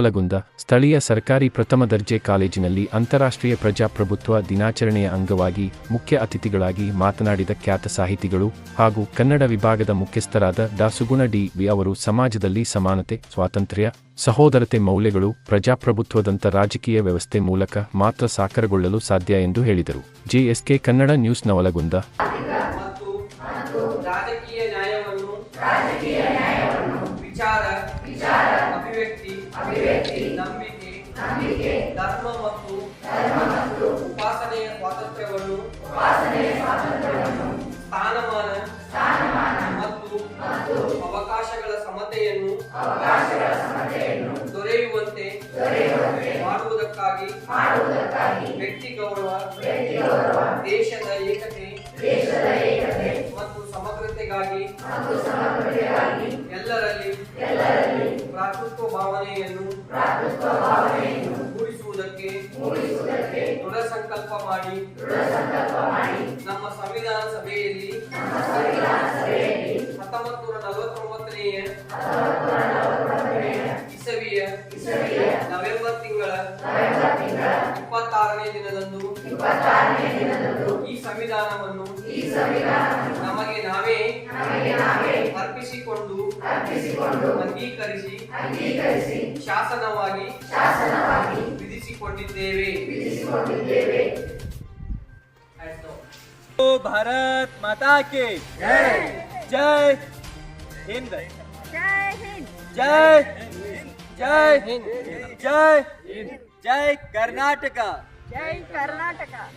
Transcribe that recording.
ನವಲಗುಂದ ಸ್ಥಳೀಯ ಸರ್ಕಾರಿ ಪ್ರಥಮ ದರ್ಜೆ ಕಾಲೇಜಿನಲ್ಲಿ ಅಂತಾರಾಷ್ಟ್ರೀಯ ಪ್ರಜಾಪ್ರಭುತ್ವ ದಿನಾಚರಣೆಯ ಅಂಗವಾಗಿ ಮುಖ್ಯ ಅತಿಥಿಗಳಾಗಿ ಮಾತನಾಡಿದ ಖ್ಯಾತ ಸಾಹಿತಿಗಳು ಹಾಗೂ ಕನ್ನಡ ವಿಭಾಗದ ಮುಖ್ಯಸ್ಥರಾದ ದಾಸುಗುಣ ಡಿ ವಿ ಅವರು ಸಮಾಜದಲ್ಲಿ ಸಮಾನತೆ, ಸ್ವಾತಂತ್ರ್ಯ, ಸಹೋದರತೆ ಮೌಲ್ಯಗಳು, ಪ್ರಜಾಪ್ರಭುತ್ವದಂಥ ರಾಜಕೀಯ ವ್ಯವಸ್ಥೆ ಮೂಲಕ ಮಾತ್ರ ಸಾಕಾರಗೊಳ್ಳಲು ಸಾಧ್ಯ ಎಂದು ಹೇಳಿದರು. JSK Kannada news Navalgund. ಮತ್ತು ನ್ಯಾಯವನ್ನು ವಿಚಾರ ಅಭಿವ್ಯಕ್ತಿ ನಂಬಿಕೆ ನಂಬಿಕೆ ಧರ್ಮ ಮತ್ತು ಉಪಾಸನೆಯ ಸ್ವಾತಂತ್ರ್ಯವನ್ನು ಸ್ಥಾನಮಾನ ಸ್ಥಾನಮಾನ ಮತ್ತು ಅವಕಾಶಗಳ ಸಮತೆಯನ್ನು ಅವಕಾಶಗಳ ಸಮತೆಯನ್ನು ದೊರೆಯುವಂತೆ ಮಾಡುವುದಕ್ಕಾಗಿ ವ್ಯಕ್ತಿ ಗೌರವ ದೇಶದ ಏಕತೆ ಮತ್ತು ಸಮಗ್ರತೆಗಾಗಿ ಎಲ್ಲರಲ್ಲಿ ಎಲ್ಲರಲ್ಲಿ ಭ್ರಾತೃತ್ವ ಭಾವನೆಯನ್ನು ಮೂಡಿಸುವುದಕ್ಕೆ ದೃಢ ಸಂಕಲ್ಪ ಮಾಡಿ ದೃಢ ಸಂಕಲ್ಪ ಮಾಡಿ ನಮ್ಮ ಸಂವಿಧಾನ ಸಭೆಯಲ್ಲಿ ಹತ್ತೊಂಬತ್ತು ನೂರ ನಲವತ್ತೊಂಬತ್ತನೆಯ ಇಸವಿಯ ನವೆಂಬರ್ ತಿಂಗಳ ಇಪ್ಪತ್ತಾರನೇ ದಿನದಂದು ಈ ಸಂವಿಧಾನವನ್ನು ನಮಗೆ भारत माता के जय जय हिंद जय हिंद जय हिंद जय हिंद जय जय कर्नाटका जय कर्नाटका